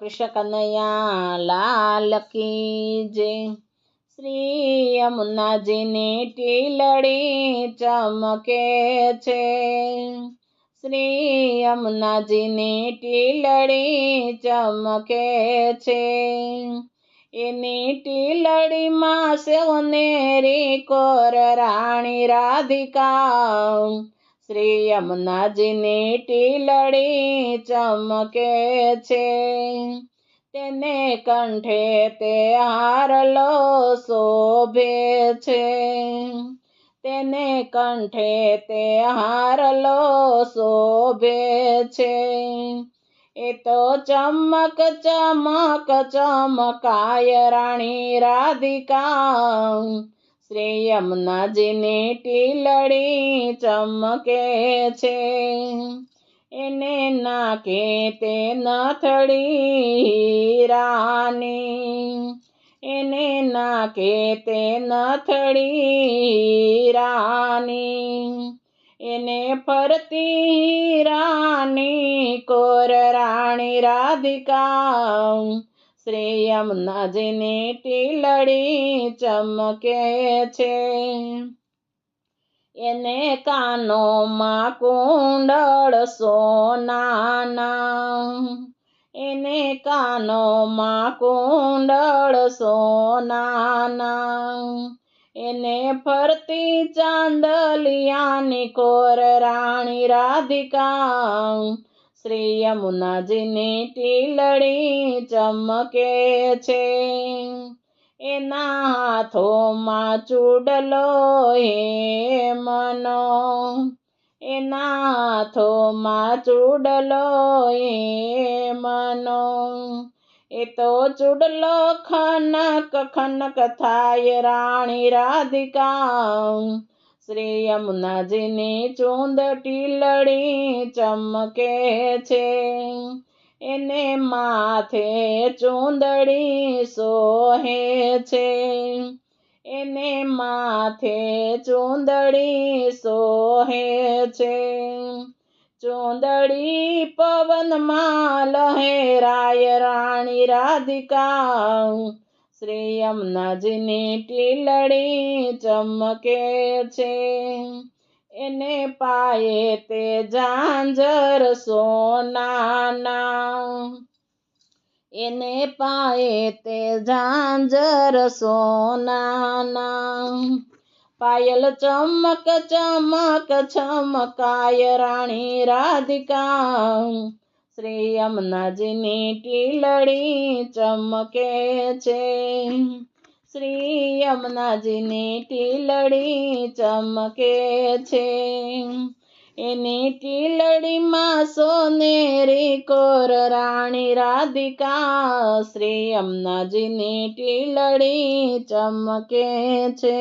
કૃષ્ણ કનૈયા લાલ કી જે શ્રી યમુનાજીની ટીલડી ચમકે છે. શ્રી યમુનાજીની ટીલડી ચમકે છે. એની ટીલડીમાં સેવનેરી કોર રાણી રાધિકા શ્રી યમુનાજીની ટીલડી ચમકે છે. તેને કંઠે તે હારલો શોભે છે. તેને કંઠે તે હારલો શોભે છે. એ તો ચમક ચમક, ચમકાય રાણી રાધિકા. શ્રી યમુનાજીની ટીલડી ચમકે છે. એને નાકે તે નથડી રાની. એને નાકે તે નથડી રાની. એને ફરતી રાની, કોર રાણી રાધિકા શ્રી યમુનાજીની ટીલડી ચમકે છે. એને કાનોમાં કુંડળ સોનાના. એને કાનોમાં કુંડળ સોનાના. એને ફરતી ચાંદલિયાની કોર રાણી રાધિકા. શ્રી યમુનાજીની ટીલડી ચમકે છે. એના હાથોમાં ચૂડલો હે મનો. એના હાથોમાં ચૂડલો હે મનો. એ તો ચૂડલો ખનક ખનક થાય રાણી રાધિકા. શ્રી યમુનાજીની ચૂંદ ટીલડી ચમકે છે. એને માથે ચૂંદડી સોહે છે. એને માથે ચૂંદડી સોહે છે. ચૂંદડી પવનમાં લહેરાય રાણી રાધિકા શ્રી યમુનાજીની ટીલડી ચમકે છે. એને પાયે તે ઝાંઝર સોનાના. એને પાયે તે ઝાંઝર સોનાના. પાયલ ચમક ચમક, ચમકાય રાણી રાધિકા. શ્રી યમુનાજીની ટીલડી ચમકે છે. શ્રી યમુનાજીની ટીલડી ચમકે છે. એની ટીલડીમાં સોનેરી કોર, રાણી રાધિકા, શ્રી યમુનાજીની ટીલડી ચમકે છે.